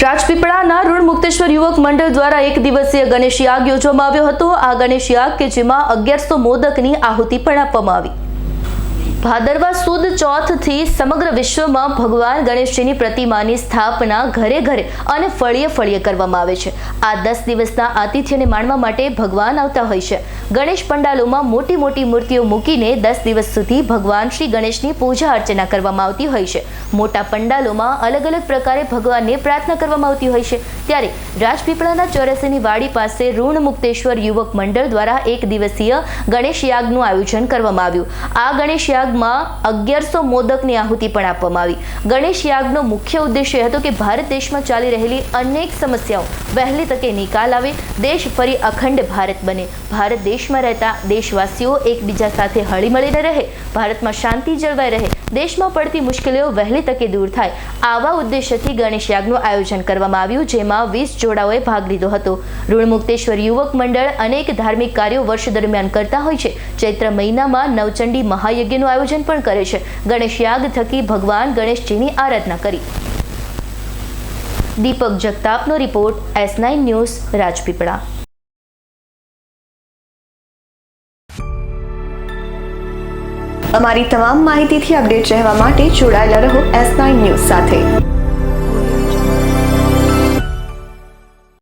રાજપીપળાના ઋણ મુક્તેશ્વર યુવક મંડળ દ્વારા એક દિવસીય ગણેશ યાગ યોજવામાં આવ્યો હતો. આ ગણેશ યાગ કે જેમાં અગિયારસો મોદકની આહુતિ પણ આપવામાં આવી. ભાદરવા સુદ ચોથથી સમગ્ર વિશ્વમાં ભગવાન ગણેશજીની પ્રતિમાની સ્થાપના ઘરે ઘરે અને ફળીએ ફળીએ કરવામાં આવે છે. આ દસ દિવસના આતિથ્યને માણવા માટે ભગવાન આવતા હોય છે. ગણેશ પંડાલોમાં મોટી મોટી મૂર્તિઓ મૂકીને દસ દિવસ સુધી ભગવાન શ્રી ગણેશની પૂજા અર્ચના કરવામાં આવતી હોય છે. મોટા પંડાલોમાં અલગ અલગ પ્રકારે ભગવાનને પ્રાર્થના કરવામાં આવતી હોય છે. ત્યારે રાજપીપળાના ચોરસીની વાડી પાસે ઋણ મુક્તેશ્વર યુવક મંડળ દ્વારા એક દિવસીય ગણેશ યાગનું આયોજન કરવામાં આવ્યું. આ ગણેશ યાગમાં અગિયારસો મોદકની આહુતિ પણ આપવામાં આવી. ગણેશ યાગનો મુખ્ય ઉદ્દેશ્ય હતો કે ભારત દેશમાં ચાલી રહેલી અનેક સમસ્યાઓ વહેલી તકે નિકાલ આવે, દેશ ફરી અખંડ ભારત બને. ભારત દેશમાં રહેતા દેશવાસીઓ એકબીજા સાથે હળીમળીને રહે, ભારતમાં શાંતિ જળવાઈ રહે, દેશમાં પડતી મુશ્કેલીઓ વહેલી તકે દૂર થાય. આવા ઉદ્દેશ્યથી ગણેશ યાગનું આયોજન કરવામાં આવ્યું, જેમાં વીસ જોડાઓએ ભાગ લીધો હતો. ઋણમુક્તેશ્વર યુવક મંડળ અનેક ધાર્મિક કાર્યો વર્ષ દરમિયાન કરતા હોય છે. ચૈત્ર મહિનામાં નવચંડી મહાયજ્ઞનું આયોજન પણ કરે છે. ગણેશ યાગ થકી ભગવાન ગણેશજીની આરાધના કરી. Deepak જગતાપનો report S nine news Rajpipla. અમારી તમામ માહિતીથી અપડેટ રહેવા માટે જોડાયેલા રહો એસ નાઇન ન્યૂઝ સાથે.